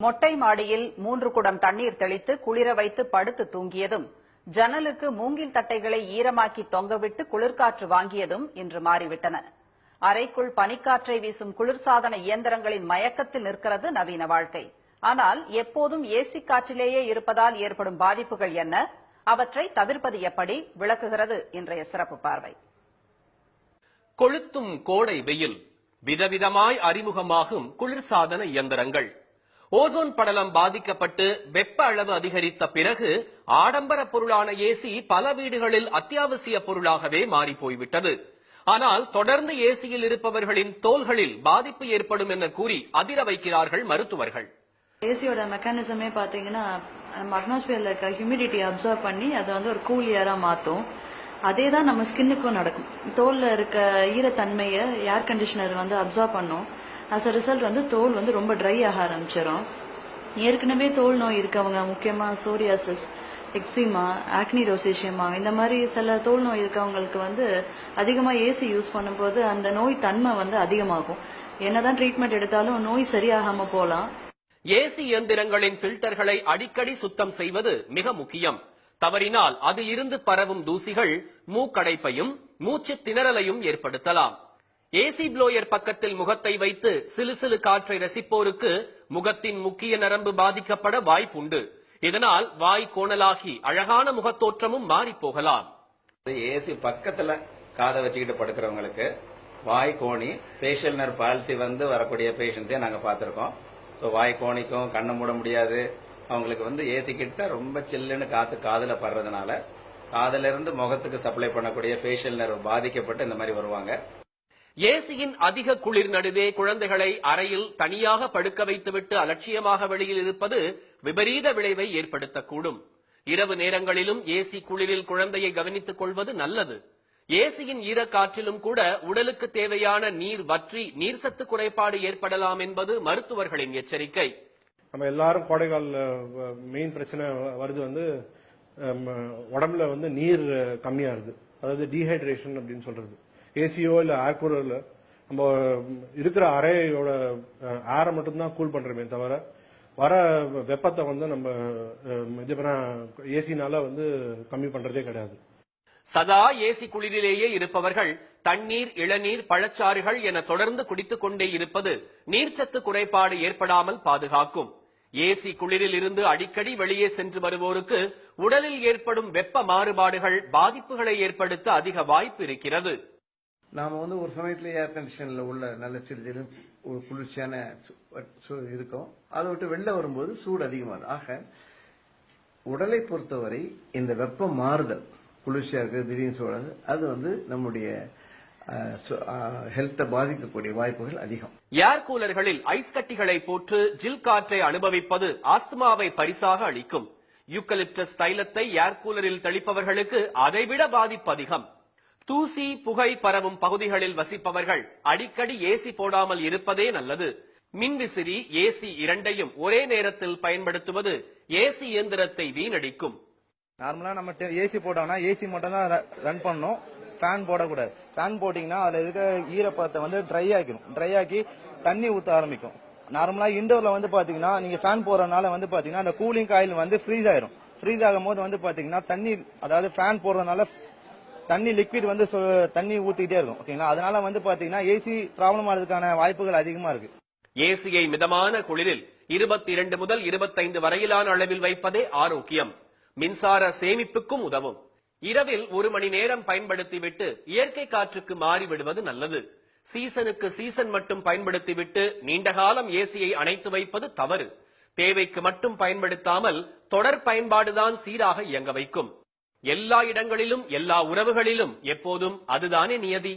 மொட்டை மாடியில் மூன்று குடம் தண்ணீர் தெளித்து குளிர வைத்து படுத்து தூங்கியதும் ஜன்னலுக்கு மூங்கில் தட்டைகளை ஈரமாக்கி தொங்கவிட்டு குளிர்காற்று வாங்கியதும் இன்று மாறிவிட்டன. அறைக்குள் பனிக்காற்றை வீசும் குளிர்சாதன இயந்திரங்களின் மயக்கத்தில் நிற்கிறது நவீன வாழ்க்கை. ஆனால் எப்போதும் ஏசி காற்றிலேயே இருப்பதால் ஏற்படும் பாதிப்புகள் என்ன? அவற்றை தவிர்ப்பது எப்படி? விளக்குகிறது இன்றைய சிறப்பு பார்வை. கொளுத்தும் கோடை வெயில் விதவிதமாய் அறிமுகமாகும் குளிர்சாதன இயந்திரங்கள். ஓசோன் படலம் பாதிக்கப்பட்டு வெப்ப அளவு அதிகரித்த பிறகு ஆடம்பர பொருளான ஏசி பல வீடுகளில் அத்தியாவசிய பொருளாகவே மாறி போய்விட்டது ஆனால் தொடர்ந்து ஏசியில் இருப்பவர்களின் தோள்களில் பாதிப்பு ஏற்படும் என கூறி அதிர வைக்கிறார்கள் மருத்துவர்கள். ஏசியோட மெக்கானிசமே பார்த்தீங்கன்னா நம்ம அட்மாஸ்பியர்ல இருக்க ஹியூமிடிட்டி அப்சர்வ் பண்ணி அதை வந்து ஒரு கூல் ஏரா மாத்தும். அதே தான் நம்ம ஸ்கின்னுக்கும் நடக்கும். தோல்ல இருக்க ஈரத்தன்மையை ஏர் கண்டிஷனர் வந்து அப்சர்வ் பண்ணும். அஸ் அ ரிசல்ட் வந்து தோல் வந்து ரொம்ப ட்ரை ஆக ஆரம்பிச்சிடும் ஏற்கனவே தோல் நோய் இருக்கவங்க முக்கியமாக சோரியாசிஸ் எக்ஸிமா ஆக்னி ரோசேஷியமா இந்த மாதிரி சில தோல் நோய் இருக்கவங்களுக்கு வந்து அதிகமாக ஏசி யூஸ் பண்ணும்போது அந்த நோய் தன்மை வந்து அதிகமாகும். என்னதான் ட்ரீட்மெண்ட் எடுத்தாலும் நோய் சரியாகாம போகலாம் ஏசி இயந்திரங்களின் பில்டர்களை அடிக்கடி சுத்தம் செய்வது மிக முக்கியம். தவறினால் அதில் இருந்து பரவும் தூசிகள் மூக்கடைப்பையும் மூச்சு திணறலையும் ஏற்படுத்தலாம். ஏசி ப்ளோயர் பக்கத்தில் முகத்தை வைத்து சிலு சிலு காற்றை ரசிப்போருக்கு முகத்தின் முக்கிய நரம்பு பாதிக்கப்பட வாய்ப்புண்டு. இதனால் வாய் கோணலாகி அழகான முகத்தோற்றமும் மாறி போகலாம். ஏசி பக்கத்துல காதை வச்சுக்கிட்டு படுக்கிறவங்களுக்கு வாய் கோணி ஃபேஷியல் நர் பால்சி வந்து வரக்கூடிய பேஷண்ட்ஸே நாங்க பார்த்துருக்கோம். ஸோ வாய் கோணிக்கும் கண்ணை மூட முடியாது. அவங்களுக்கு வந்து ஏசி கிட்ட ரொம்ப சில்லுன்னு காத்து காதுல படுறதுனால காதுல இருந்து முகத்துக்கு சப்ளை பண்ணக்கூடிய ஃபேஷியல் நர் பாதிக்கப்பட்டு இந்த மாதிரி வருவாங்க. ஏசியின் அதிக குளிர் நடுவே குழந்தைகளை அறையில் தனியாக படுக்க வைத்துவிட்டு அலட்சியமாக வெளியில் இருப்பது விபரீத விளைவை ஏற்படுத்தக்கூடும். இரவு நேரங்களிலும் ஏசி குளிரில் குழந்தையை கவனித்துக் கொள்வது நல்லது. ஏசியின் ஈரக்காற்றிலும் கூட உடலுக்கு தேவையான நீர் வற்றி நீர் சத்து குறைபாடு ஏற்படலாம் என்பது மருத்துவர்களின் எச்சரிக்கை. நம்ம எல்லாரும் கோடைகால மெயின் பிரச்சனை வருது வந்து உடம்புல வந்து நீர் கம்மியா இருக்கு அதாவது டீஹைட்ரேஷன் அப்படின்னு சொல்றது. ஏசியோ இல்லை ஏர் கூலர்ல நம்ம இருக்கிற அறையோட ஏரை மட்டும்தான் கூல் பண்றோமே தவிர வர வெப்பத்தை வந்து நம்ம இது பண்ண ஏசினால வந்து கம்மி பண்றதே கிடையாது. சதா ஏசி குளிரிலேயே இருப்பவர்கள் தண்ணீர் இளநீர் பழச்சாறுகள் என தொடர்ந்து குடித்துக் கொண்டே இருப்பது நீர்ச்சத்து குறைபாடு ஏற்படாமல் பாதுகாக்கும். ஏசி குளிரில் இருந்து அடிக்கடி வெளியே சென்று வருவோருக்கு உடலில் ஏற்படும் வெப்ப மாறுபாடுகள் பாதிப்புகளை ஏற்படுத்த அதிக வாய்ப்பு இருக்கிறது. நாம வந்து ஒரு சமயத்துல ஏர் கண்டிஷன்ல உள்ள நல்ல சிறு ஒரு குளிர்ச்சியான சு- இருக்கும். அதை விட்டு வெளில வரும்போது சூடு அதிகமாகுது. ஆக உடலை பொறுத்தவரை இந்த வெப்பம் மாறுதல் குளிர்ச்சியா இருக்கிறது திடீர்னு சூடாது அது வந்து நம்முடைய ஹெல்த்தை பாதிக்கக்கூடிய வாய்ப்புகள் அதிகம். ஏர் கூலர்களில் ஐஸ் கட்டிகளை போட்டு ஜில் காற்றை அனுபவிப்பது ஆஸ்துமாவை பரிசாக அளிக்கும். யூக்கலிப்டஸ் தைலத்தை ஏர் கூலரில் தெளிப்பவர்களுக்கு அதைவிட பாதிப்பு அதிகம். தூசி புகை பரவும் பகுதிகளில் வசிப்பவர்கள் அடிக்கடி ஏசி போடாமல் இருப்பதே நல்லது. மின்விசிறி ஏசி இரண்டையும் ஒரே நேரத்தில் பயன்படுத்துவது ஏசி இயந்திரத்தை வீணடிக்கும். நார்மலா நம்ம ஏசி போட்டோம்னா ஏசி மட்டும் தான் ரன் பண்ணணும். ஃபேன் போடக்கூடாது. ஃபேன் போட்டிங்கன்னா அதுல இருக்க ஈரப்பதத்தை வந்து ட்ரை ஆக்கிடும் ட்ரை ஆக்கி தண்ணி ஊத்த ஆரம்பிக்கும். நார்மலா இண்டோர்ல வந்து பாத்தீங்கன்னா நீங்க ஃபேன் போடுறதுனால வந்து பாத்தீங்கன்னா அந்த கூலிங் காயில் வந்து ஃப்ரீஸ் ஆயிரும். ஃப்ரீஸ் ஆகும் போது வந்து பாத்தீங்கன்னா தண்ணி அதாவது ஃபேன் போடுறதுனால தண்ணி லிக்விட் வந்து தண்ணி ஊத்திக்கிட்டே இருக்கும். ஓகேங்களா அதனால வந்து பாத்தீங்கன்னா ஏசி ப்ராப்ளம் ஆகிறதுக்கான வாய்ப்புகள் அதிகமா இருக்கு. ஏசியை மிதமான குளிரில் இருபத்தி இரண்டு முதல் இருபத்தைந்து வரையிலான அளவில் வைப்பதே ஆரோக்கியம். மின்சார சேமிப்புக்கும் உதவும். இரவில் ஒரு மணி நேரம் பயன்படுத்திவிட்டு இயற்கை காற்றுக்கு மாறிவிடுவது நல்லது. சீசனுக்கு சீசன் மட்டும் பயன்படுத்திவிட்டு நீண்ட காலம் ஏசியை அணைத்து வைப்பது தவறு. தேவைக்கு மட்டும் பயன்படுத்தாமல் தொடர் பயன்பாடுதான் சீராக இயங்க வைக்கும். எல்லா இடங்களிலும் எல்லா உறவுகளிலும் எப்போதும் அதுதானே நியதி?